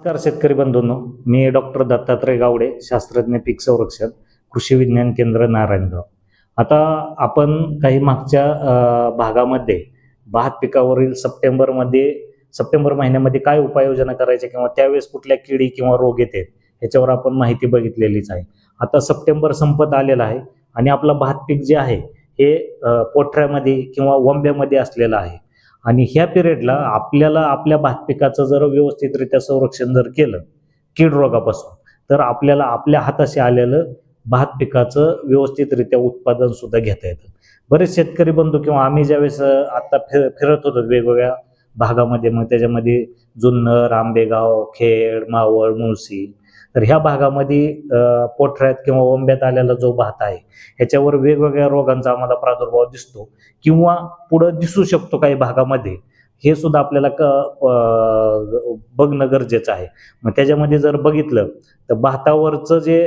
नमस्कार शेतकरी बंधूंनो मी डॉक्टर दत्तात्रय गावडे शास्त्रज्ञ पीक संरक्षण कृषी विज्ञान केंद्र नारायणगाव. आता आपण काही मागच्या भागामध्ये भात पिकावरील सप्टेंबरमध्ये सप्टेंबर महिन्यामध्ये काय उपाययोजना करायच्या किंवा त्यावेळेस कुठल्या किडी किंवा रोग येते ह्याच्यावर आपण माहिती बघितलेलीच आहे. आता सप्टेंबर संपत आलेला आहे आणि आपलं भात पीक जे आहे हे पोठऱ्यामध्ये किंवा वंब्यामध्ये असलेलं आहे. आणि ह्या पिरियडला आपल्याला आपल्या भात पिकाचं जर व्यवस्थितरित्या संरक्षण जर केलं कीड रोगापासून तर आपल्याला आपल्या हाताशी आलेलं भात पिकाचं व्यवस्थितरित्या उत्पादन सुद्धा घेता येतं. बरेच शेतकरी बंधू किंवा आम्ही ज्यावेळेस आता फिर फिरत होतो वेगवेगळ्या भागामध्ये मग त्याच्यामध्ये जुन्नर आंबेगाव खेड मावळ मुळशी तर ह्या भागामध्ये पोठऱ्यात किंवा ओंब्यात आलेला जो भात आहे ह्याच्यावर वेगवेगळ्या रोगांचा आम्हाला प्रादुर्भाव दिसतो किंवा पुढं दिसू शकतो काही भागामध्ये. हे सुद्धा आपल्याला क बघणं गरजेचं आहे. मग त्याच्यामध्ये जर बघितलं तर भातावरचं जे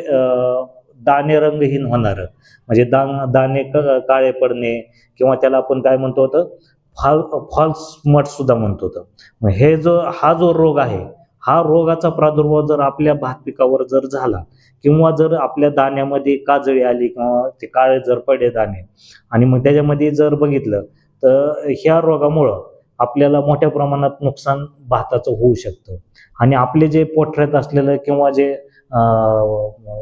दाणे रंगहीन होणारं म्हणजे दा दाणे क- काळे पडणे किंवा त्याला आपण काय म्हणतो होतं फॉल फॉल्स मट सुद्धा म्हणतो होतं. मग हे जो हा जो रोग आहे हा रोगाचा प्रादुर्भाव जर आपल्या भात पिकावर जर झाला किंवा जर आपल्या दाण्यामध्ये काजळी आली किंवा ते काळे जर पडे दाणे आणि मग त्याच्यामध्ये जर बघितलं तर ह्या रोगामुळं आपल्याला मोठ्या प्रमाणात नुकसान भाताचं होऊ शकतं. आणि आपले जे पोठऱ्यात असलेलं किंवा जे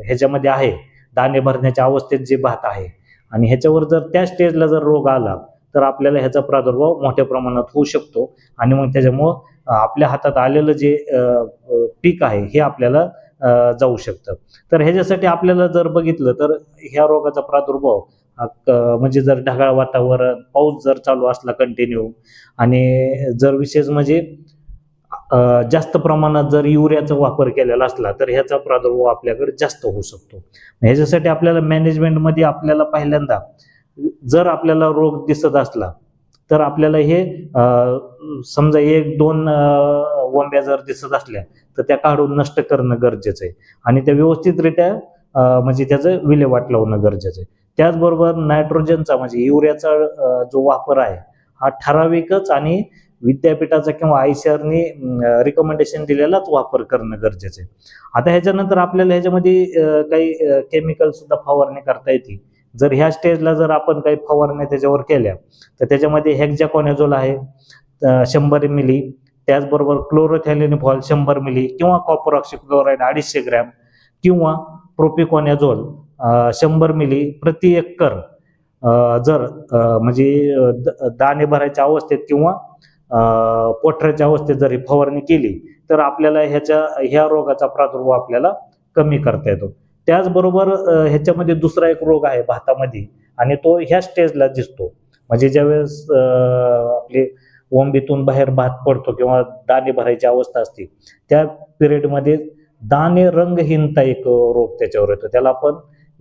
ह्याच्यामध्ये आहे दाणे भरण्याच्या अवस्थेत जे भात आहे आणि ह्याच्यावर जर त्या स्टेजला जर रोग आला तर आपल्याला ह्याचा प्रादुर्भाव मोठ्या प्रमाणात होऊ शकतो. आणि मग त्याच्यामुळं आपल्या हातात आलेलं जे पीक आहे हे आपल्याला जाऊ शकतं. तर ह्याच्यासाठी आपल्याला जर बघितलं तर ह्या रोगाचा प्रादुर्भाव म्हणजे जर ढगाळ वातावरण पाऊस जर चालू असला कंटिन्यू आणि जर विशेष म्हणजे जास्त प्रमाणात जर युरियाचा वापर केलेला असला तर ह्याचा प्रादुर्भाव आपल्याकडे जास्त होऊ शकतो. ह्याच्यासाठी आपल्याला मॅनेजमेंटमध्ये आपल्याला पहिल्यांदा जर आपल्याला रोग दिसत असला तर आपल्याला हे समजा एक दोन वंब्या जर दिसत असल्या तर त्या काढून नष्ट करणं गरजेचं आहे. आणि त्या व्यवस्थितरित्या म्हणजे त्याचं विल्हेवाट लावणं गरजेचं आहे. त्याचबरोबर नायट्रोजनचा म्हणजे युरियाचा जो वापर आहे हा ठराविकच आणि विद्यापीठाचा किंवा आयसीआरनी रिकमेंडेशन दिलेलाच वापर करणं गरजेचं आहे. आता ह्याच्यानंतर आपल्याला ह्याच्यामध्ये काही केमिकल सुद्धा फवारणी करता येते जर ह्या स्टेजला जर आपण काही फवारण्या त्याच्यावर केल्या तर त्याच्यामध्ये हेक्झॅकॉनेझोल आहे शंभर मिली त्याचबरोबर क्लोरोथॅलिनिफॉल शंभर मिली किंवा कॉपर ऑक्सिक्लोराईड अडीचशे ग्रॅम किंवा प्रोपिकॉनॅझोल शंभर मिली प्रति एकर जर म्हणजे दाणे भरायच्या अवस्थेत किंवा पोठऱ्याच्या अवस्थेत जर ही फवारणी केली तर आपल्याला ह्याच्या ह्या रोगाचा प्रादुर्भाव आपल्याला कमी करता येतो. त्याचबरोबर ह्याच्यामध्ये दुसरा एक रोग आहे भातामध्ये आणि तो ह्या स्टेजला दिसतो म्हणजे ज्यावेळेस अ, आपले ओंबीतून बाहेर भात पडतो किंवा दाणे भरायची अवस्था असते त्या पिरियडमध्ये दाणे रंगहीनता एक रोग त्याच्यावर येतो त्याला आपण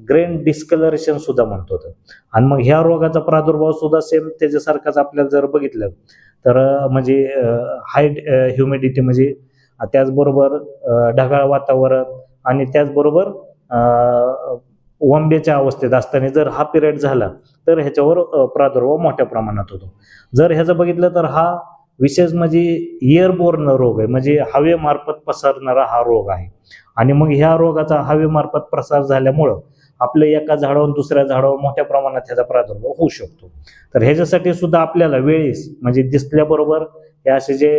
ग्रेन डिस्कलरेशन सुद्धा म्हणतो तर. आणि मग ह्या रोगाचा प्रादुर्भाव सुद्धा सेम त्याच्यासारखाच आपल्याला जर बघितलं तर म्हणजे हाय ह्युमिडिटी म्हणजे त्याचबरोबर ढगाळ वातावरण आणि त्याचबरोबर वंब्याच्या अवस्थेत असताना जर हा पिरियड झाला तर ह्याच्यावर प्रादुर्भाव मोठ्या प्रमाणात होतो. जर ह्याचं बघितलं तर हा विशेष म्हणजे एअरबोर्न रोग आहे म्हणजे हवेमार्फत पसरणारा हा रोग आहे. आणि मग ह्या रोगाचा हवेमार्फत प्रसार झाल्यामुळं आपलं एका झाडावर दुसऱ्या झाडावर मोठ्या प्रमाणात ह्याचा प्रादुर्भाव होऊ शकतो. तर ह्याच्यासाठी सुद्धा आपल्याला वेळेस म्हणजे दिसल्याबरोबर हे असे जे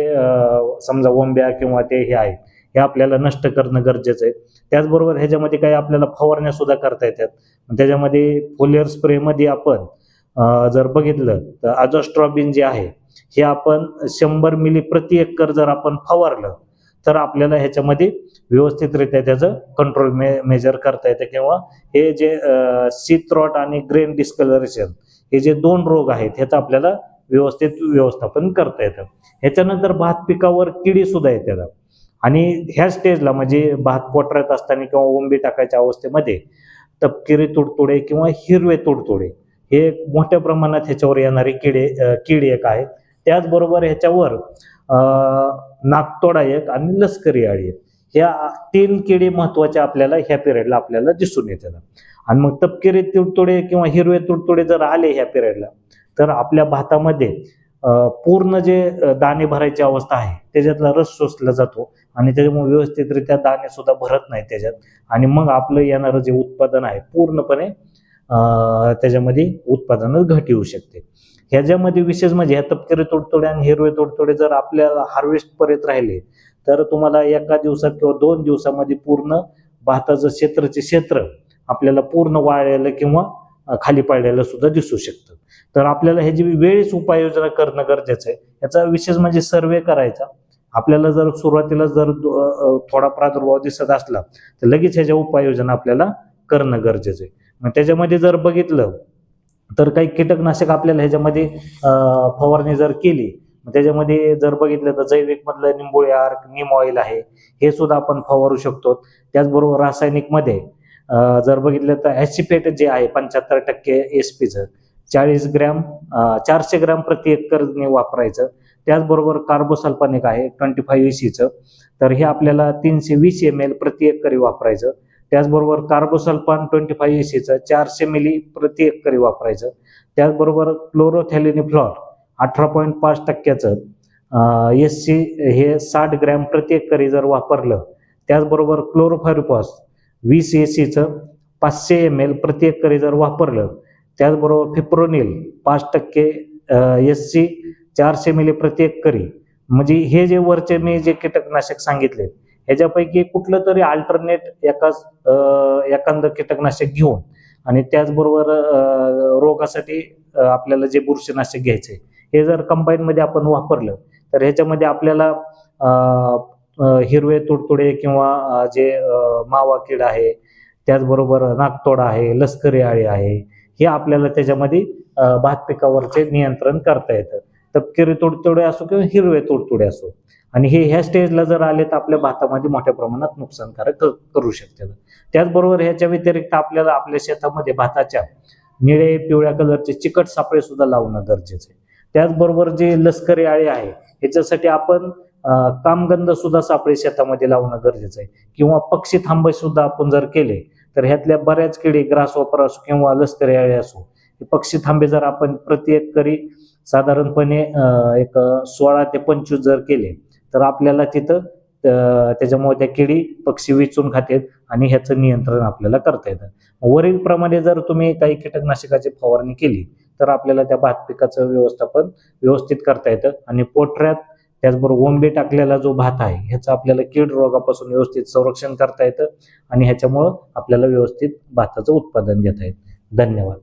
समजा वंब्या किंवा ते हे आहेत हे आपल्याला नष्ट करणं गरजेचं आहे. त्याचबरोबर ह्याच्यामध्ये काही आपल्याला फवारण्या सुद्धा करता येतात. त्याच्यामध्ये फोलियर स्प्रेमध्ये आपण जर बघितलं तर आजोस्ट्रॉबिन जे आहे हे आपण शंभर मिली प्रति एकर जर आपण फवारलं तर आपल्याला ह्याच्यामध्ये व्यवस्थितरित्या त्याचं कंट्रोल मे मेजर करता येतं किंवा हे जे सीथ्रॉट आणि ग्रेन डिस्कलरेशन हे जे दोन रोग आहेत ह्याचं आपल्याला व्यवस्थित व्यवस्थापन करता येतं. ह्याच्यानंतर भात पिकावर किडी सुद्धा येतात. आणि ह्या स्टेजला म्हणजे भात पोटरत असताना किंवा ओंबी टाकायच्या अवस्थेमध्ये तपकिरी तुडतुडे किंवा हिरवे तुडतुडे हे एक मोठ्या प्रमाणात ह्याच्यावर येणारे किडे अं, कीड एक आहे. त्याचबरोबर ह्याच्यावर नागतोडा एक आणि लष्करी आळी ह्या तीन किडी महत्त्वाच्या आपल्याला ह्या पिरियडला आपल्याला दिसून येतात. आणि मग तपकिरी तुडतुडे किंवा हिरवे तुडतुडे जर आले ह्या पिरियडला तर आपल्या भातामध्ये पूर्ण जे दाणे भरायची अवस्था आहे त्याच्यातला रस शोषला जातो आणि त्याच्यामुळे व्यवस्थितरित्या दाणे सुद्धा भरत नाही त्याच्यात. आणि मग आपलं येणारं जे उत्पादन आहे पूर्णपणे त्याच्यामध्ये उत्पादनात घट येऊ शकते. ह्याच्यामध्ये विशेष म्हणजे ह्या तपकिरी तोडतोडे आणि हिरवे तोडतोडे जर आपल्याला हार्वेस्ट पर्यंत राहिले तर तुम्हाला एका दिवसात किंवा दोन दिवसामध्ये पूर्ण भाताचं क्षेत्रचे क्षेत्र आपल्याला पूर्ण वाळलेलं किंवा खाली पडलेलं सुद्धा दिसू शकतं. तर आपल्याला ह्याची वेळीच उपाययोजना करणं गरजेचं आहे याचा विशेष म्हणजे सर्वे करायचा. आपल्याला जर सुरुवातीला जर थोडा प्रादुर्भाव दिसत असला तर लगेच ह्याच्या उपाययोजना आपल्याला करणं गरजेचं आहे. मग त्याच्यामध्ये जर बघितलं तर काही कीटकनाशक आपल्याला ह्याच्यामध्ये फवारणी जर केली मग त्याच्यामध्ये जर बघितलं तर जैविक मधलं निंबोळी आर्क निम ऑइल आहे हे सुद्धा आपण फवारू शकतो. त्याचबरोबर रासायनिकमध्ये जर बघितलं तर ॲसिपेट जे आहे पंच्याहत्तर टक्के एस पीचं चाळीस ग्रॅम चारशे ग्रॅम प्रति एकरने वापरायचं. त्याचबरोबर कार्बोसल्फानिक आहे ट्वेंटी फाईव्ह सीचं तर हे आपल्याला तीनशे वीस एम एल प्रति एकरी वापरायचं. त्याचबरोबर कार्बोसल्फान ट्वेंटी फाईव्ह सीचं चारशे मिली प्रति एकरी वापरायचं. त्याचबरोबर क्लोरोथॅलिनिफ्लॉर अठरा पॉईंट पाच टक्क्याचं एस सी हे साठ ग्रॅम प्रति एकरी जर वापरलं त्याचबरोबर क्लोरोफायरिपॉस वीस ए सीचं पाचशे एम एल प्रति एकरी जर वापरलं त्याचबरोबर फिप्रोनिल पाच टक्के एस सी चारशे मिली प्रति एकरी म्हणजे हे जे वरचे मी जे कीटकनाशक सांगितले ह्याच्यापैकी कुठलं तरी अल्टरनेट एकाच एखादं कीटकनाशक घेऊन आणि त्याचबरोबर रोगासाठी आपल्याला जे बुरशीनाशक घ्यायचे हे जर कंबाईनमध्ये आपण वापरलं तर ह्याच्यामध्ये आपल्याला हिरवे तुडतुडे किंवा जे मावा कीड आहे त्याचबरोबर नागतोड आहे लष्करी आळी आहे हे आपल्याला त्याच्यामध्ये भात पिकावरचे नियंत्रण करता येतं. तपकिरी तुडतुडे असो किंवा हिरवे तुडतुडे असो. आणि हे ह्या स्टेजला जर आले तर आपल्या भातामध्ये मोठ्या प्रमाणात नुकसानकारक करू शकतात. त्याचबरोबर ह्याच्या व्यतिरिक्त आपल्याला आपल्या शेतामध्ये भाताच्या निळे पिवळ्या कलरचे चिकट सापळे सुद्धा लावणं गरजेचं आहे. त्याचबरोबर जे लष्करी आळे आहे ह्याच्यासाठी आपण कामगंध सुद्धा सापळे शेतामध्ये लावणं गरजेचं आहे. किंवा पक्षी थांबे सुद्धा आपण जर केले तर ह्यातल्या बऱ्याच किडी ग्रास वापर असो किंवा लष्करी आळे असो हे पक्षी थांबे जर आपण प्रति एकरी साधारणपणे एक सोळा ते पंचवीस जर केले तर आपल्याला तिथं त्याच्यामुळे त्या किडी पक्षी विचून खातात आणि ह्याचं नियंत्रण आपल्याला करता येतं. वरील प्रमाणे जर तुम्ही काही कीटकनाशकाची फवारणी केली तर आपल्याला त्या भात पिकाचं व्यवस्थापन व्यवस्थित करता येतं आणि पोटऱ्यात त्याचबरोबर ओंबे टाकलेला जो भात आहे ह्याचं आपल्याला कीड रोगापासून व्यवस्थित संरक्षण करता येतं आणि ह्याच्यामुळं आपल्याला व्यवस्थित भाताचं उत्पादन घेता येतं. धन्यवाद.